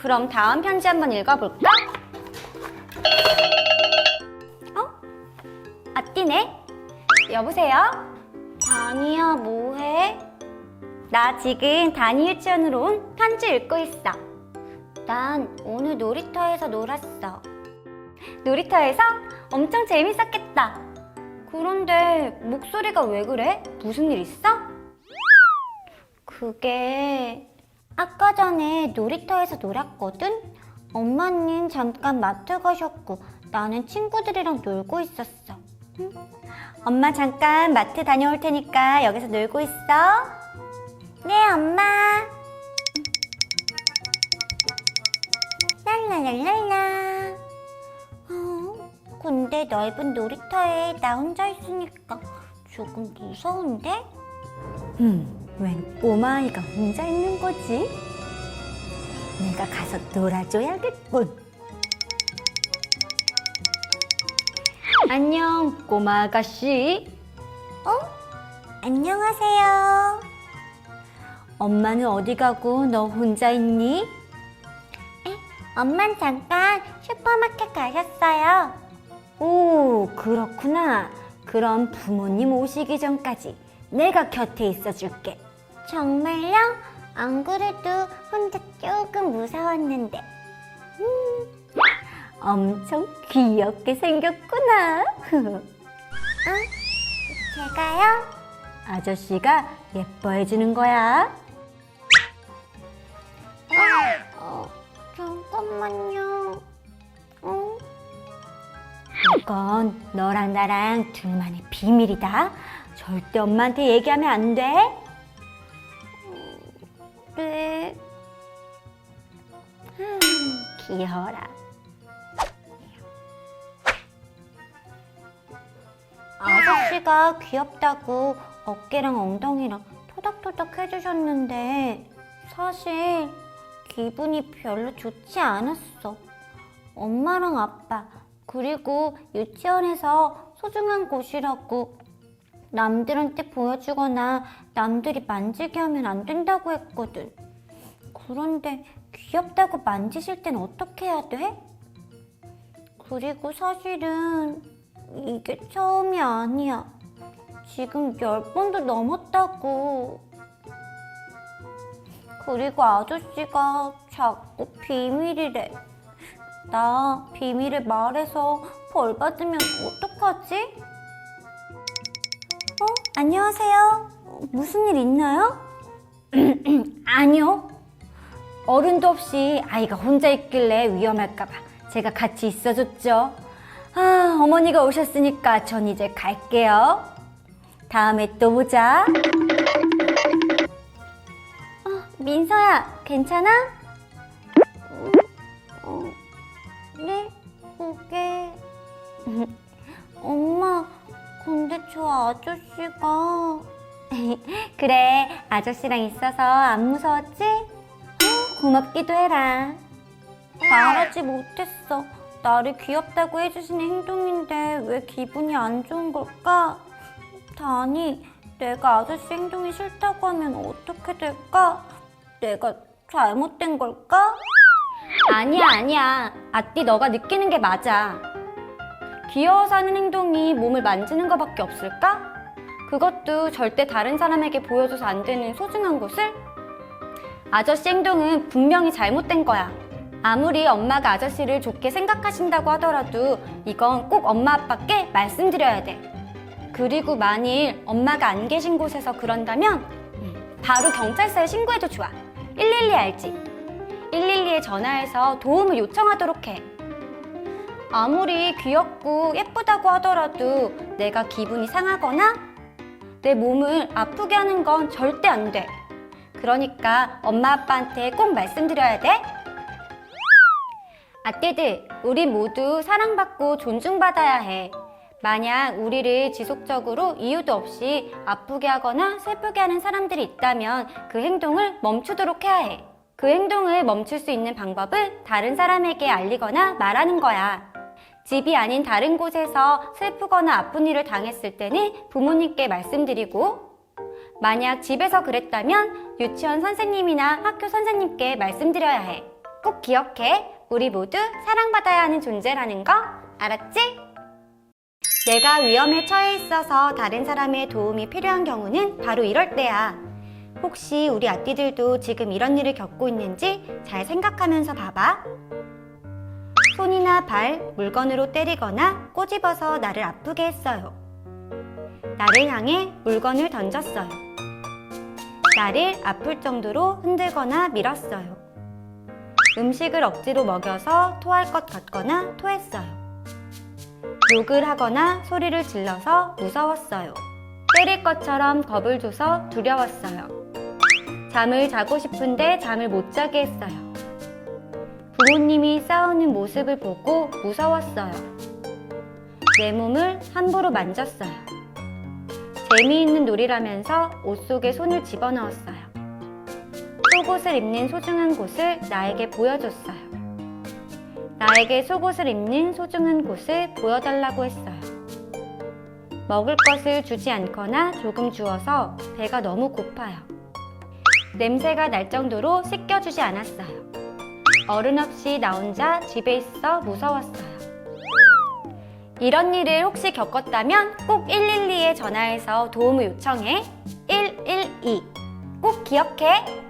그럼 다음 편지 한번 읽어볼까? 어? 아띠네? 여보세요? 다니야 뭐해? 나 지금 다니 유치원으로 온 편지 읽고 있어. 난 오늘 놀이터에서 놀았어. 놀이터에서 엄청 재밌었겠다. 그런데 목소리가 왜 그래? 무슨 일 있어? 그게 아까 전에 놀이터에서 놀았거든? 엄마는 잠깐 마트 가셨고 나는 친구들이랑 놀고 있었어. 응? 엄마 잠깐 마트 다녀올 테니까 여기서 놀고 있어. 네, 엄마. 랄랄랄랄라. 어, 근데 넓은 놀이터에 나 혼자 있으니까 조금 무서운데? 음, 웬 꼬마아이가 혼자 있는 거지? 내가 가서 놀아줘야겠군. 안녕, 꼬마 아가씨. 어? 안녕하세요. 엄마는 어디 가고 너 혼자 있니? 엄만 잠깐 슈퍼마켓 가셨어요. 오, 그렇구나. 그럼 부모님 오시기 전까지 내가 곁에 있어 줄게. 정말요? 안 그래도 혼자 조금 무서웠는데. 음, 엄청 귀엽게 생겼구나. 응? 제가요? 아저씨가 예뻐해 주는 거야. 어, 잠깐만요. 어? 이건 너랑 나랑 둘만의 비밀이다. 절대 엄마한테 얘기하면 안 돼. 네. 음, 귀여워라. 아저씨가 귀엽다고 어깨랑 엉덩이랑 토닥토닥 해주셨는데 사실 기분이 별로 좋지 않았어. 엄마랑 아빠 그리고 유치원에서 소중한 곳이라고 남들한테 보여주거나 남들이 만지게 하면 안 된다고 했거든. 그런데 귀엽다고 만지실 땐 어떻게 해야 돼? 그리고 사실은 이게 처음이 아니야. 지금 열 번도 넘었다고. 그리고 아저씨가 자꾸 비밀이래. 나 비밀을 말해서 벌 받으면 어떡하지? 어? 안녕하세요. 무슨 일 있나요? 아니요. 어른도 없이 아이가 혼자 있길래 위험할까봐 제가 같이 있어줬죠. 아, 어머니가 오셨으니까 전 이제 갈게요. 다음에 또 보자. 어, 민서야, 괜찮아? 아저씨가... 그래, 아저씨랑 있어서 안 무서웠지? 어, 고맙기도 해라. 말하지 못했어. 나를 귀엽다고 해주시는 행동인데 왜 기분이 안 좋은 걸까? 다니, 내가 아저씨 행동이 싫다고 하면 어떻게 될까? 내가 잘못된 걸까? 아니야, 아니야. 아띠 너가 느끼는 게 맞아. 귀여워서 하는 행동이 몸을 만지는 것밖에 없을까? 그것도 절대 다른 사람에게 보여줘서 안 되는 소중한 것을? 아저씨 행동은 분명히 잘못된 거야. 아무리 엄마가 아저씨를 좋게 생각하신다고 하더라도 이건 꼭 엄마 아빠께 말씀드려야 돼. 그리고 만일 엄마가 안 계신 곳에서 그런다면 음, 바로 경찰서에 신고해도 좋아. 112 알지? 112에 전화해서 도움을 요청하도록 해. 아무리 귀엽고 예쁘다고 하더라도 내가 기분이 상하거나 내 몸을 아프게 하는 건 절대 안 돼. 그러니까 엄마 아빠한테 꼭 말씀드려야 돼. 아띠들, 우리 모두 사랑받고 존중받아야 해. 만약 우리를 지속적으로 이유도 없이 아프게 하거나 슬프게 하는 사람들이 있다면 그 행동을 멈추도록 해야 해. 그 행동을 멈출 수 있는 방법은 다른 사람에게 알리거나 말하는 거야. 집이 아닌 다른 곳에서 슬프거나 아픈 일을 당했을 때는 부모님께 말씀드리고, 만약 집에서 그랬다면 유치원 선생님이나 학교 선생님께 말씀드려야 해. 꼭 기억해. 우리 모두 사랑받아야 하는 존재라는 거 알았지? 내가 위험에 처해 있어서 다른 사람의 도움이 필요한 경우는 바로 이럴 때야. 혹시 우리 아띠들도 지금 이런 일을 겪고 있는지 잘 생각하면서 봐봐. 손이나 발, 물건으로 때리거나 꼬집어서 나를 아프게 했어요. 나를 향해 물건을 던졌어요. 나를 아플 정도로 흔들거나 밀었어요. 음식을 억지로 먹여서 토할 것 같거나 토했어요. 욕을 하거나 소리를 질러서 무서웠어요. 때릴 것처럼 겁을 줘서 두려웠어요. 잠을 자고 싶은데 잠을 못 자게 했어요. 부모님이 싸우는 모습을 보고 무서웠어요. 내 몸을 함부로 만졌어요. 재미있는 놀이라면서 옷 속에 손을 집어넣었어요. 속옷을 입는 소중한 곳을 나에게 보여줬어요. 나에게 속옷을 입는 소중한 곳을 보여달라고 했어요. 먹을 것을 주지 않거나 조금 주어서 배가 너무 고파요. 냄새가 날 정도로 씻겨주지 않았어요. 어른 없이 나 혼자 집에 있어 무서웠어요. 이런 일을 혹시 겪었다면 꼭 112에 전화해서 도움을 요청해. 112. 꼭 기억해.